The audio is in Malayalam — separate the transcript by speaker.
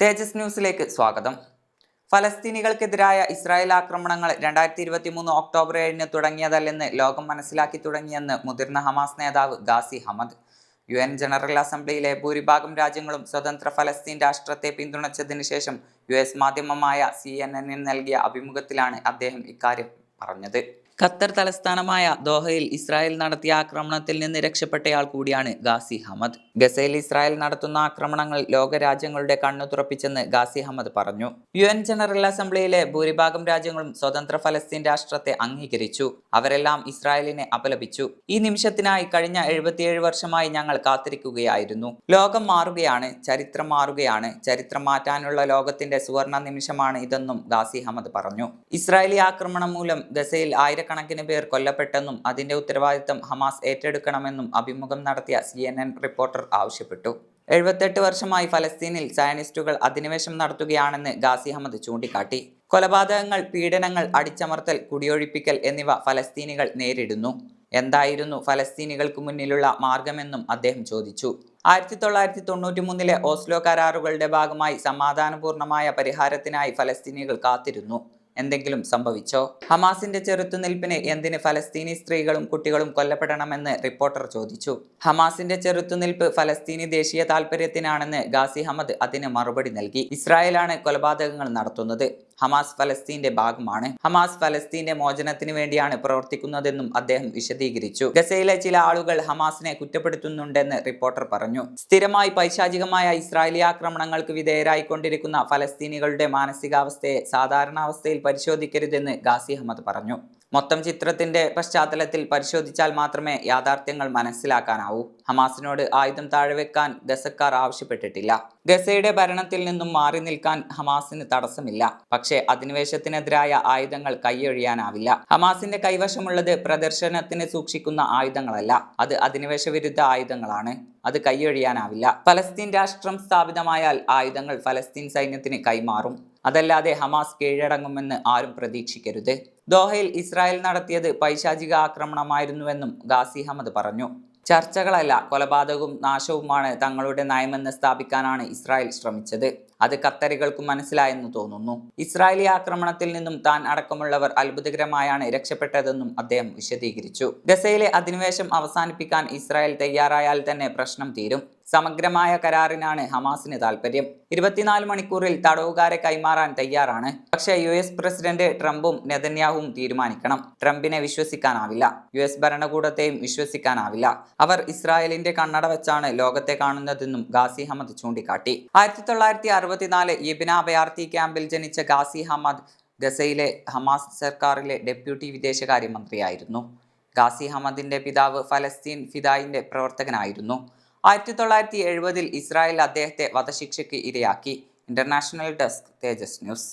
Speaker 1: തേജസ് ന്യൂസിലേക്ക് സ്വാഗതം. ഫലസ്തീനികൾക്കെതിരായ ഇസ്രായേൽ ആക്രമണങ്ങൾ രണ്ടായിരത്തി ഇരുപത്തി മൂന്ന് ഒക്ടോബർ ഏഴിന് തുടങ്ങിയതല്ലെന്ന് ലോകം മനസ്സിലാക്കി തുടങ്ങിയെന്ന് മുതിർന്ന ഹമാസ് നേതാവ് Ghazi Hamad. U N general അസംബ്ലിയിലെ ഭൂരിഭാഗം രാജ്യങ്ങളും സ്വതന്ത്ര ഫലസ്തീൻ രാഷ്ട്രത്തെ പിന്തുണച്ചതിന് ശേഷം യു എസ് മാധ്യമമായ സി എൻ എന്നിന് നൽകിയ അഭിമുഖത്തിലാണ് അദ്ദേഹം ഇക്കാര്യം പറഞ്ഞത്. ഖത്തർ തലസ്ഥാനമായ ദോഹയിൽ ഇസ്രായേൽ നടത്തിയ ആക്രമണത്തിൽ നിന്ന് രക്ഷപ്പെട്ടയാൾ കൂടിയാണ് ഗാസി ഹമദ്. ഗസയിൽ ഇസ്രായേൽ നടത്തുന്ന ആക്രമണങ്ങൾ ലോകരാജ്യങ്ങളുടെ കണ്ണു തുറപ്പിച്ചെന്ന് ഗാസി ഹമദ് പറഞ്ഞു. യു എൻ ജനറൽ അസംബ്ലിയിലെ ഭൂരിഭാഗം രാജ്യങ്ങളും സ്വതന്ത്ര ഫലസ്തീൻ രാഷ്ട്രത്തെ അംഗീകരിച്ചു. അവരെല്ലാം ഇസ്രായേലിനെ അപലപിച്ചു. ഈ നിമിഷത്തിനായി കഴിഞ്ഞ എഴുപത്തിയേഴ് വർഷമായി ഞങ്ങൾ കാത്തിരിക്കുകയായിരുന്നു. ലോകം മാറുകയാണ് ചരിത്രം മാറുകയാണ് ചരിത്രം മാറ്റാനുള്ള ലോകത്തിന്റെ സുവർണ നിമിഷമാണ് ഇതെന്നും ഗാസി ഹമദ് പറഞ്ഞു. ഇസ്രായേലി ആക്രമണം മൂലം ഗസയിൽ ആയിരക്കണക്കിന് പേർ കൊല്ലപ്പെട്ടെന്നും അതിന്റെ ഉത്തരവാദിത്തം ഹമാസ് ഏറ്റെടുക്കണമെന്നും അഭിമുഖം നടത്തിയ സി റിപ്പോർട്ടർ ആവശ്യപ്പെട്ടു. എഴുപത്തെട്ട് വർഷമായി ഫലസ്തീനിൽ സയനിസ്റ്റുകൾ അധിനിവേശം നടത്തുകയാണെന്ന് ഗാസി അഹമ്മദ് ചൂണ്ടിക്കാട്ടി. കൊലപാതകങ്ങൾ പീഡനങ്ങൾ അടിച്ചമർത്തൽ കുടിയൊഴിപ്പിക്കൽ എന്നിവ ഫലസ്തീനികൾ നേരിടുന്നു. എന്തായിരുന്നു ഫലസ്തീനികൾക്ക് മുന്നിലുള്ള മാർഗമെന്നും അദ്ദേഹം ചോദിച്ചു. ആയിരത്തി തൊള്ളായിരത്തി തൊണ്ണൂറ്റി മൂന്നിലെ ഓസ്ലോ കരാറുകളുടെ ഭാഗമായി സമാധാനപൂർണമായ പരിഹാരത്തിനായി ഫലസ്തീനികൾ കാത്തിരുന്നു. എന്തെങ്കിലും സംഭവിച്ചോ? ഹമാസിന്റെ ചെറുത്തുനിൽപ്പിന് എന്തിന് ഫലസ്തീനി സ്ത്രീകളും കുട്ടികളും കൊല്ലപ്പെടണമെന്ന് റിപ്പോർട്ടർ ചോദിച്ചു. ഹമാസിന്റെ ചെറുത്തുനിൽപ്പ് ഫലസ്തീനി ദേശീയ താൽപര്യത്തിനാണെന്ന് ഗാസി ഹമദ് അതിന് മറുപടി നൽകി. ഇസ്രായേലാണ് കൊലപാതകങ്ങൾ നടത്തുന്നത്. ഹമാസ് ഫലസ്തീന്റെ ഭാഗമാണ്. ഹമാസ് ഫലസ്തീന്റെ മോചനത്തിന് വേണ്ടിയാണ് പ്രവർത്തിക്കുന്നതെന്നും അദ്ദേഹം വിശദീകരിച്ചു. ഗസയിലെ ചില ആളുകൾ ഹമാസിനെ കുറ്റപ്പെടുത്തുന്നുണ്ടെന്ന് റിപ്പോർട്ടർ പറഞ്ഞു. സ്ഥിരമായി പൈശാചികമായ ഇസ്രായേലി ആക്രമണങ്ങൾക്ക് വിധേയരായിക്കൊണ്ടിരിക്കുന്ന ഫലസ്തീനികളുടെ മാനസികാവസ്ഥയെ സാധാരണാവസ്ഥയിൽ പരിശോധിക്കരുതെന്ന് ഗാസി അഹമ്മദ് പറഞ്ഞു. മൊത്തം ചിത്രത്തിന്റെ പശ്ചാത്തലത്തിൽ പരിശോധിച്ചാൽ മാത്രമേ യാഥാർത്ഥ്യങ്ങൾ മനസ്സിലാക്കാനാവൂ. ഹമാസിനോട് ആയുധം താഴെവെക്കാൻ ഗസക്കാർ ആവശ്യപ്പെട്ടിട്ടില്ല. ഗസയുടെ ഭരണത്തിൽ നിന്നും മാറി നിൽക്കാൻ ഹമാസിന് തടസ്സമില്ല. പക്ഷേ അധിനിവേശത്തിനെതിരായ ആയുധങ്ങൾ കൈയൊഴിയാനാവില്ല. ഹമാസിന്റെ കൈവശമുള്ളത് പ്രദർശനത്തിന് സൂക്ഷിക്കുന്ന ആയുധങ്ങളല്ല. അത് അധിനിവേശ വിരുദ്ധ ആയുധങ്ങളാണ്. അത് കൈയൊഴിയാനാവില്ല. ഫലസ്തീൻ രാഷ്ട്രം സ്ഥാപിതമായാൽ ആയുധങ്ങൾ ഫലസ്തീൻ സൈന്യത്തിന് കൈമാറും. അതല്ലാതെ ഹമാസ് കീഴടങ്ങുമെന്ന് ആരും പ്രതീക്ഷിക്കരുത്. ദോഹയിൽ ഇസ്രായേൽ നടത്തിയത് പൈശാചിക ആക്രമണമായിരുന്നുവെന്നും ഗാസി ഹമദ് പറഞ്ഞു. ചർച്ചകളല്ല കൊലപാതകവും നാശവുമാണ് തങ്ങളുടെ നയമെന്ന് സ്ഥാപിക്കാനാണ് ഇസ്രായേൽ ശ്രമിച്ചത്. അത് ഖത്തറികൾക്ക് മനസ്സിലായെന്ന് തോന്നുന്നു. ഇസ്രായേലി ആക്രമണത്തിൽ നിന്നും താൻ അടക്കമുള്ളവർ അത്ഭുതകരമായാണ് രക്ഷപ്പെട്ടതെന്നും അദ്ദേഹം വിശദീകരിച്ചു. ഗസയിലെ അധിനിവേശം അവസാനിപ്പിക്കാൻ ഇസ്രായേൽ തയ്യാറായാൽ തന്നെ പ്രശ്നം തീരും. സമഗ്രമായ കരാറിനാണ് ഹമാസിന് താല്പര്യം ഇരുപത്തിനാല് മണിക്കൂറിൽ തടവുകാരെ കൈമാറാൻ തയ്യാറാണ്. പക്ഷേ യു എസ് പ്രസിഡന്റ് ട്രംപും നെതന്യാഹുവും തീരുമാനിക്കണം. ട്രംപിനെ വിശ്വസിക്കാനാവില്ല. U S ഭരണകൂടത്തെയും വിശ്വസിക്കാനാവില്ല. അവർ ഇസ്രായേലിന്റെ കണ്ണട വെച്ചാണ് ലോകത്തെ കാണുന്നതെന്നും ഗാസി ഹമദ് ചൂണ്ടിക്കാട്ടി. ആയിരത്തി അറുപത്തിനാല് യബിന അഭയാർത്ഥി ക്യാമ്പിൽ ജനിച്ച ഗാസി ഹമദ് ഗസയിലെ ഹമാസ് സർക്കാരിലെ ഡെപ്യൂട്ടി വിദേശകാര്യമന്ത്രിയായിരുന്നു. ഗാസി ഹമദിന്റെ പിതാവ് ഫലസ്തീൻ ഫിദായിന്റെ പ്രവർത്തകനായിരുന്നു. ആയിരത്തി തൊള്ളായിരത്തി എഴുപതിൽ ഇസ്രായേൽ അദ്ദേഹത്തെ വധശിക്ഷയ്ക്ക് ഇരയാക്കി. International desk Thejas news.